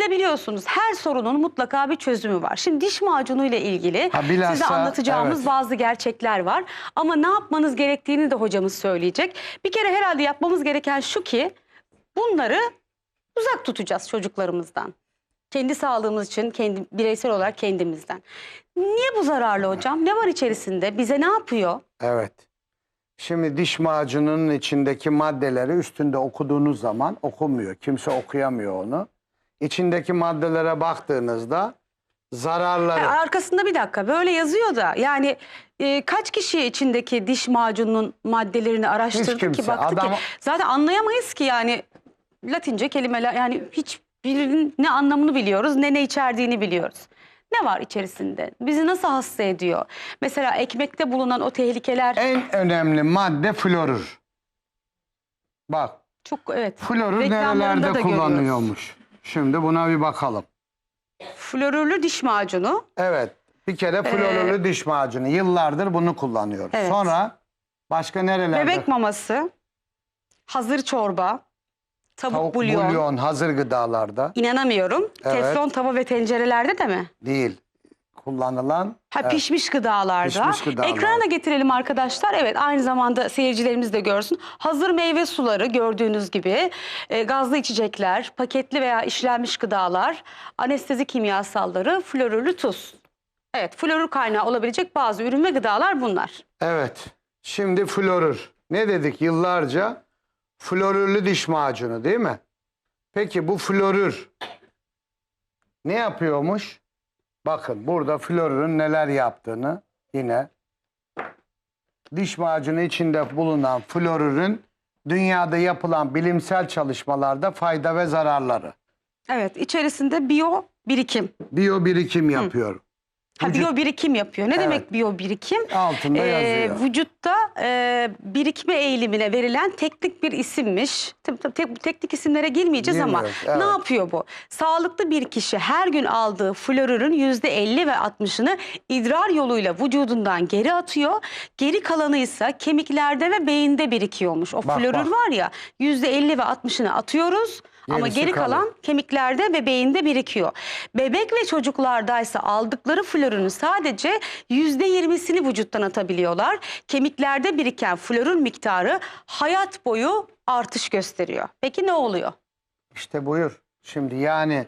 de biliyorsunuz her sorunun mutlaka bir çözümü var. Şimdi diş macunu ile ilgili Ha, bilhassa, size anlatacağımız evet. bazı gerçekler var. Ama ne yapmanız gerektiğini de hocamız söyleyecek. Bir kere herhalde yapmamız gereken şu ki bunları uzak tutacağız çocuklarımızdan. Kendi sağlığımız için, kendi bireysel olarak kendimizden. Niye bu zararlı hocam? Ne var içerisinde? Bize ne yapıyor? Evet. Şimdi diş macununun içindeki maddeleri üstünde okuduğunuz zaman okunmuyor. Kimse okuyamıyor onu. İçindeki maddelere baktığınızda zararları Ha, Arkasında bir dakika böyle yazıyor da yani e, kaç kişi içindeki diş macununun maddelerini araştırdık kimse, ki baktık adam- ki zaten anlayamayız ki yani Latince kelimeler yani hiç birinin ne anlamını biliyoruz ne ne içerdiğini biliyoruz. Ne var içerisinde? Bizi nasıl hasta ediyor? Mesela ekmekte bulunan o tehlikeler en önemli madde florür. Bak çok evet. florür Reklamlarında nerelerde da görüyoruz. Şimdi buna bir bakalım. Florürlü diş macunu. Evet. Bir kere florürlü diş macunu. Yıllardır bunu kullanıyoruz. Ee, Evet. Sonra başka nerelerde? Bebek maması, hazır çorba, tavuk, Tavuk bulyon. bulyon hazır gıdalarda İnanamıyorum. Evet. Teflon tava ve tencerelerde de mi? değil. Kullanılan Ha Evet. pişmiş gıdalarda. Pişmiş gıdalar. Ekrana getirelim arkadaşlar. Evet aynı zamanda seyircilerimiz de görsün. Hazır meyve suları gördüğünüz gibi e, gazlı içecekler, paketli veya işlenmiş gıdalar, anestezi kimyasalları, florürlü tuz. Evet florür kaynağı olabilecek bazı ürün ve gıdalar bunlar. Evet. Şimdi florür. Ne dedik yıllarca? Florürlü diş macunu değil mi? Peki bu florür ne yapıyormuş? Bakın burada florürün neler yaptığını yine diş macunu içinde bulunan florürün dünyada yapılan bilimsel çalışmalarda fayda ve zararları. Evet içerisinde biyo birikim. Biyo birikim yapıyor. Ha, Vücut- biyo birikim yapıyor. Ne demek biyo birikim? Altında Ee, yazıyor. vücutta e, birikme eğilimine verilen teknik bir isimmiş. Tabii, tabii, tek- teknik isimlere girmeyeceğiz ama Girmiyoruz, evet. ne yapıyor bu? Sağlıklı bir kişi her gün aldığı florürün %50 ve 60'ını idrar yoluyla vücudundan geri atıyor. Geri kalanı ise kemiklerde ve beyinde birikiyormuş. O Bak, florür bak. var ya %50 ve 60'ını atıyoruz. Ama Gerisi geri kalan kalıyor. kemiklerde ve beyinde birikiyor. Bebek ve çocuklardaysa aldıkları florürün sadece %20'sini vücuttan atabiliyorlar. Kemiklerde biriken florür miktarı hayat boyu artış gösteriyor. Peki ne oluyor? İşte buyur. Şimdi yani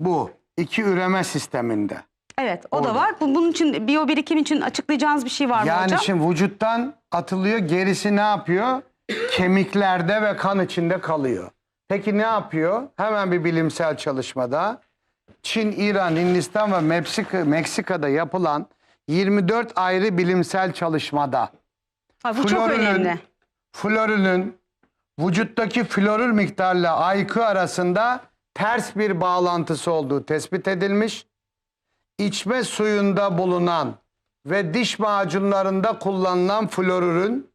bu iki üreme sisteminde. Evet o Orada. da var. Bu- Bunun için biyo birikim için açıklayacağınız bir şey var mı Yani hocam? şimdi vücuttan atılıyor, gerisi ne yapıyor? Kemiklerde ve kan içinde kalıyor. Peki ne yapıyor? Hemen bir bilimsel çalışmada Çin, İran, Hindistan ve Meksika, Meksika'da yapılan 24 ayrı bilimsel çalışmada Ha, bu çok önemli. florürün vücuttaki florür miktarla IQ arasında ters bir bağlantısı olduğu tespit edilmiş. İçme suyunda bulunan ve diş macunlarında kullanılan florürün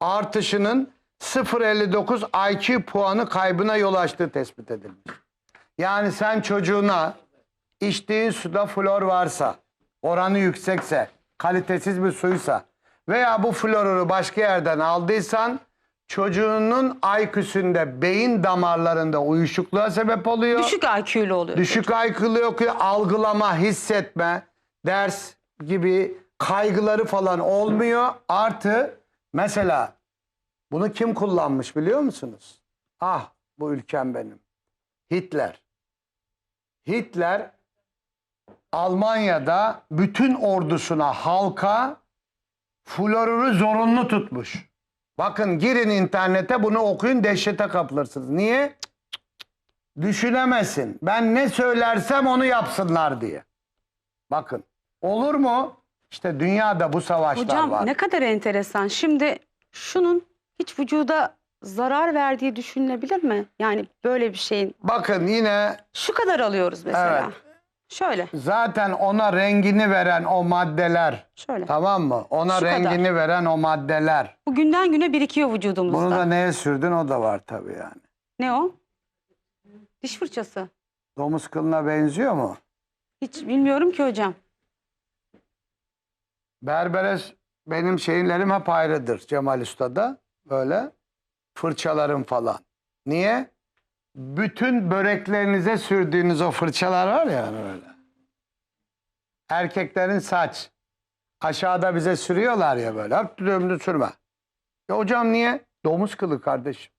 artışının 0.59 IQ puanı kaybına yol açtığı tespit edilmiş. Yani sen çocuğuna içtiğin suda flor varsa, oranı yüksekse, kalitesiz bir suysa veya bu floruru başka yerden aldıysan çocuğunun IQ'sünde beyin damarlarında uyuşukluğa sebep oluyor. Düşük IQ'lu oluyor. Düşük IQ'lu yok algılama, hissetme, ders gibi kaygıları falan olmuyor. Artı mesela bunu kim kullanmış biliyor musunuz? Ah bu ülkem benim. Hitler. Hitler Almanya'da bütün ordusuna, halka florürü zorunlu tutmuş. Bakın girin internete bunu okuyun dehşete kapılırsınız. Niye? Düşünemesin. Ben ne söylersem onu yapsınlar diye. Bakın olur mu? İşte dünyada bu savaşlar Hocam var. ne kadar enteresan. Şimdi şunun hiç vücuda zarar verdiği düşünülebilir mi? Yani böyle bir şeyin Bakın yine şu kadar alıyoruz mesela. Evet. Şöyle, zaten ona rengini veren o maddeler şöyle. tamam mı? Ona Şu rengini kadar. veren o maddeler. Bu günden güne birikiyor vücudumuzda. Bunu da neye sürdün o da var tabii yani. Ne o? Diş fırçası. Domuz kılına benziyor mu? Hiç bilmiyorum ki hocam. Berbere benim şeylerim hep ayrıdır Cemal Usta'da. Böyle fırçalarım falan. Niye? bütün böreklerinize sürdüğünüz o fırçalar var ya hani böyle. Erkeklerin saç. Aşağıda bize sürüyorlar ya böyle. Hep düğümlü sürme. Ya hocam niye? Domuz kılı kardeşim.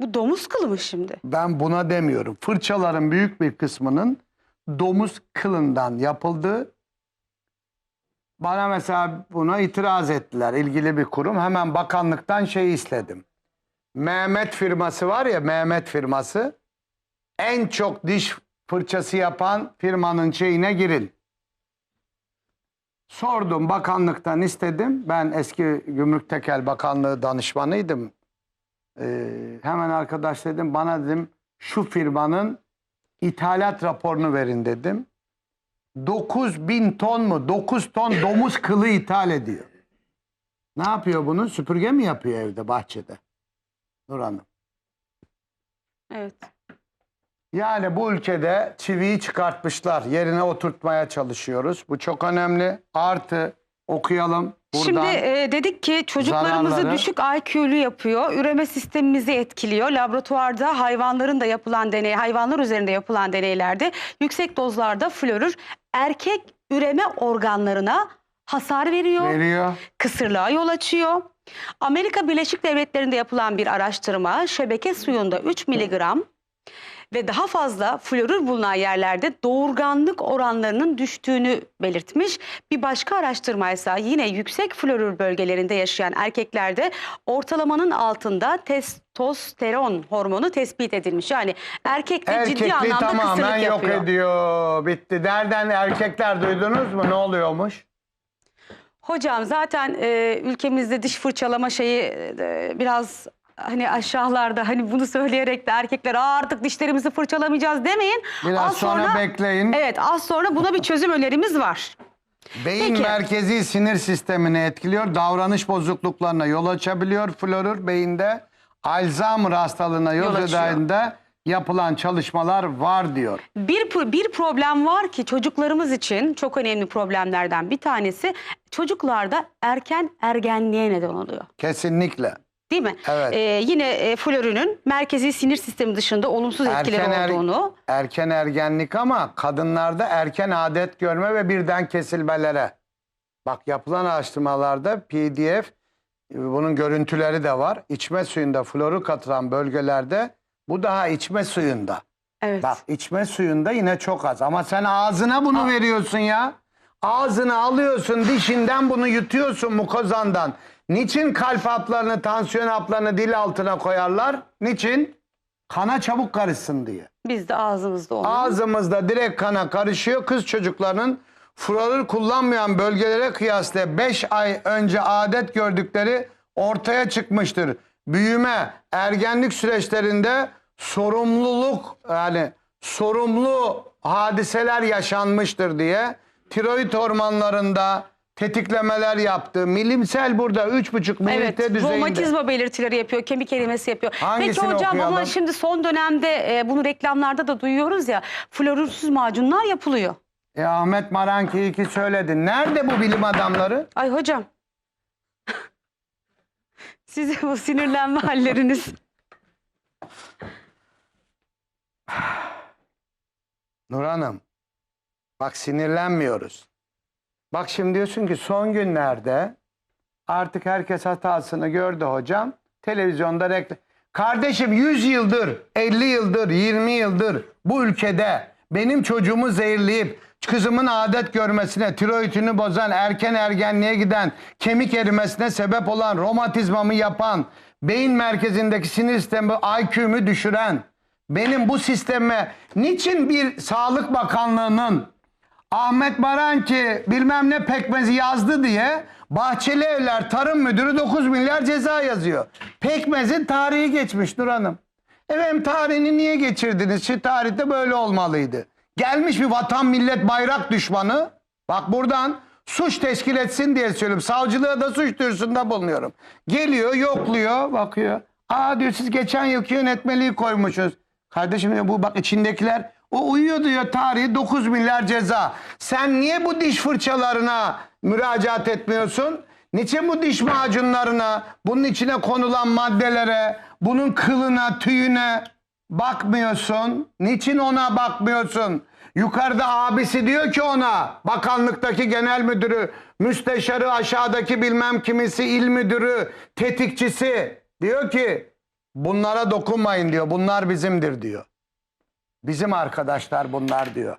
Bu domuz kılı mı şimdi? Ben buna demiyorum. Fırçaların büyük bir kısmının domuz kılından yapıldığı bana mesela buna itiraz ettiler ilgili bir kurum. Hemen bakanlıktan şey istedim. Mehmet firması var ya Mehmet firması en çok diş fırçası yapan firmanın şeyine girin. Sordum bakanlıktan istedim. Ben eski Gümrük Tekel Bakanlığı danışmanıydım. Ee, hemen arkadaş dedim bana dedim şu firmanın ithalat raporunu verin dedim. 9 bin ton mu 9 ton domuz kılı ithal ediyor. Ne yapıyor bunu? Süpürge mi yapıyor evde bahçede? Nur Hanım. Evet. Yani bu ülkede çiviyi çıkartmışlar. Yerine oturtmaya çalışıyoruz. Bu çok önemli. Artı okuyalım buradan. Şimdi e, dedik ki çocuklarımızı zararları- düşük IQ'lu yapıyor. Üreme sistemimizi etkiliyor. Laboratuvarda hayvanların da yapılan deney, hayvanlar üzerinde yapılan deneylerde yüksek dozlarda florür erkek üreme organlarına hasar veriyor. veriyor. kısırlığa yol açıyor. Amerika Birleşik Devletleri'nde yapılan bir araştırma şebeke suyunda 3 miligram ve daha fazla florür bulunan yerlerde doğurganlık oranlarının düştüğünü belirtmiş. Bir başka araştırma ise yine yüksek florür bölgelerinde yaşayan erkeklerde ortalamanın altında testosteron hormonu tespit edilmiş. Yani erkekte ciddi Erkekliği anlamda tamamen kısırlık yok yapıyor. ediyor. Bitti. Derden erkekler duydunuz mu? Ne oluyormuş? Hocam zaten e, ülkemizde diş fırçalama şeyi e, biraz hani aşağılarda hani bunu söyleyerek de erkekler "Aa, artık dişlerimizi fırçalamayacağız demeyin. Biraz Az sonra, bekleyin. Evet az sonra buna bir çözüm önerimiz var. Beyin Peki. merkezi sinir sistemini etkiliyor. Davranış bozukluklarına yol açabiliyor. Florür beyinde Alzheimer hastalığına yol, Yol açıyor. yapılan çalışmalar var diyor. Bir, bir problem var ki çocuklarımız için çok önemli problemlerden bir tanesi çocuklarda erken ergenliğe neden oluyor. Kesinlikle. Değil mi? Evet. Ee, yine e, florünün merkezi sinir sistemi dışında olumsuz etkileri er- olduğunu erken ergenlik ama kadınlarda erken adet görme ve birden kesilmelere. Bak yapılan araştırmalarda PDF e, bunun görüntüleri de var. İçme suyunda floru katılan bölgelerde bu daha içme suyunda. evet. Bak içme suyunda yine çok az ama sen ağzına bunu veriyorsun ya. Ağzına alıyorsun dişinden bunu yutuyorsun mukozandan. Niçin kalp haplarını, tansiyon haplarını dil altına koyarlar? Niçin? Kana çabuk karışsın diye. Biz de ağzımızda onu. Ağzımızda direkt kana karışıyor. Kız çocuklarının florür kullanmayan bölgelere kıyasla 5 ay önce adet gördükleri ortaya çıkmıştır. Büyüme, ergenlik süreçlerinde sorumluluk yani sorumlu hadiseler yaşanmıştır diye tiroid hormonlarında tetiklemeler yaptı. Milimsel burada 3,5 mililitre Evet, düzeyinde. romatizma belirtileri yapıyor, kemik erimesi yapıyor. Hangisini Peki hocam ama okuyalım? şimdi son dönemde e, bunu reklamlarda da duyuyoruz ya, florürsüz macunlar yapılıyor. E Ahmet Maranki ki söyledi. Nerede bu bilim adamları? Ay hocam. Size bu sinirlenme halleriniz. Nur Hanım, bak sinirlenmiyoruz. Bak şimdi diyorsun ki son günlerde artık herkes hatasını gördü hocam. Televizyonda reklam. Kardeşim 100 yıldır, 50 yıldır, 20 yıldır bu ülkede benim çocuğumu zehirleyip kızımın adet görmesine, tiroidini bozan, erken ergenliğe giden, kemik erimesine sebep olan, romatizmamı yapan, beyin merkezindeki sinir sistemi IQ'mu düşüren, benim bu sisteme niçin bir Sağlık Bakanlığı'nın Ahmet Baranki bilmem ne pekmezi yazdı diye Bahçeli Evler Tarım Müdürü 9 milyar ceza yazıyor. Pekmezin tarihi geçmiş Nur Hanım. Efendim tarihini niye geçirdiniz? Şu tarihte böyle olmalıydı. Gelmiş bir vatan millet bayrak düşmanı. Bak buradan suç teşkil etsin diye söylüyorum. Savcılığa da suç duyurusunda bulunuyorum. Geliyor yokluyor bakıyor. Aa diyor siz geçen yılki yönetmeliği koymuşsunuz. Kardeşim diyor, bu bak içindekiler o uyuyor diyor tarihi 9 milyar ceza. Sen niye bu diş fırçalarına müracaat etmiyorsun? Niçin bu diş macunlarına, bunun içine konulan maddelere, bunun kılına, tüyüne bakmıyorsun? Niçin ona bakmıyorsun? Yukarıda abisi diyor ki ona bakanlıktaki genel müdürü, müsteşarı aşağıdaki bilmem kimisi, il müdürü, tetikçisi diyor ki bunlara dokunmayın diyor. Bunlar bizimdir diyor. Bizim arkadaşlar bunlar diyor.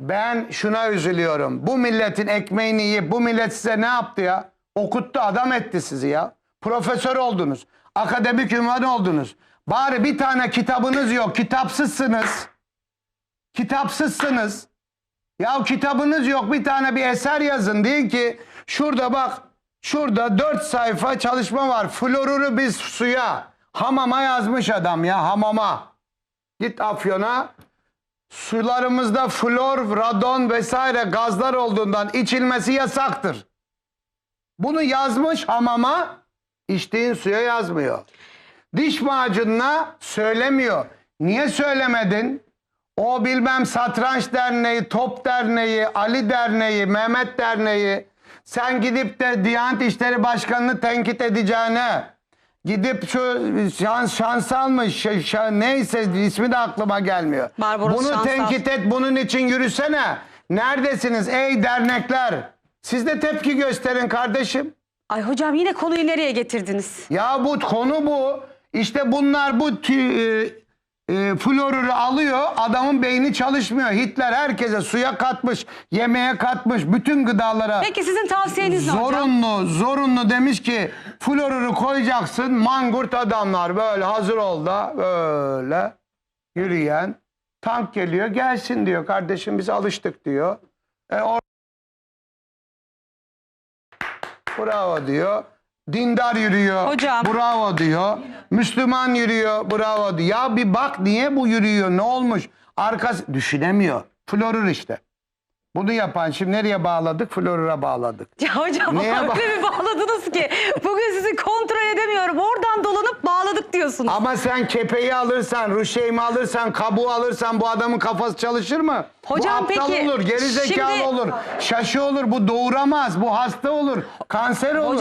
Ben şuna üzülüyorum. Bu milletin ekmeğini yiyip bu millet size ne yaptı ya? Okuttu adam etti sizi ya. Profesör oldunuz. Akademik ünvan oldunuz. Bari bir tane kitabınız yok. Kitapsızsınız. Kitapsızsınız. Ya kitabınız yok. Bir tane bir eser yazın. Deyin ki şurada bak. Şurada dört sayfa çalışma var. Floruru biz suya. Hamama yazmış adam ya hamama. Git Afyon'a sularımızda flor, radon vesaire gazlar olduğundan içilmesi yasaktır. Bunu yazmış hamama, içtiğin suya yazmıyor. Diş macununa söylemiyor. Niye söylemedin? O bilmem Satranç Derneği, Top Derneği, Ali Derneği, Mehmet Derneği sen gidip de Diyanet İşleri Başkanı'nı tenkit edeceğine gidip şu şans, şans almış ş- ş- neyse ismi de aklıma gelmiyor. Barbaros Bunu Şansal. tenkit et bunun için yürüsene. Neredesiniz ey dernekler? Siz de tepki gösterin kardeşim. Ay hocam yine konuyu nereye getirdiniz? Ya bu konu bu. İşte bunlar bu tü- e, e, florürü alıyor. Adamın beyni çalışmıyor. Hitler herkese suya katmış, yemeğe katmış, bütün gıdalara. Peki sizin tavsiyeniz ne hocam? Zorunlu, zorunlu demiş ki florürü koyacaksın. Mangurt adamlar böyle hazır ol da böyle yürüyen tank geliyor gelsin diyor. Kardeşim biz alıştık diyor. E, or- Bravo diyor. Dindar yürüyor. Hocam. Bravo diyor. Müslüman yürüyor. Bravo diyor. Ya bir bak niye bu yürüyor? Ne olmuş? Arkası düşünemiyor. Florür işte. Bunu yapan şimdi nereye bağladık? Florura bağladık. Ya hocam Neye bak- bir bağladınız ki bugün sizi kontrol edemiyorum. Oradan dolanıp bağladık diyorsunuz. Ama sen kepeği alırsan, ruşeymi alırsan, kabuğu alırsan bu adamın kafası çalışır mı? Hocam bu aptal peki, olur, gerizekalı şimdi- olur, şaşı olur, bu doğuramaz, bu hasta olur, kanser olur. Hocam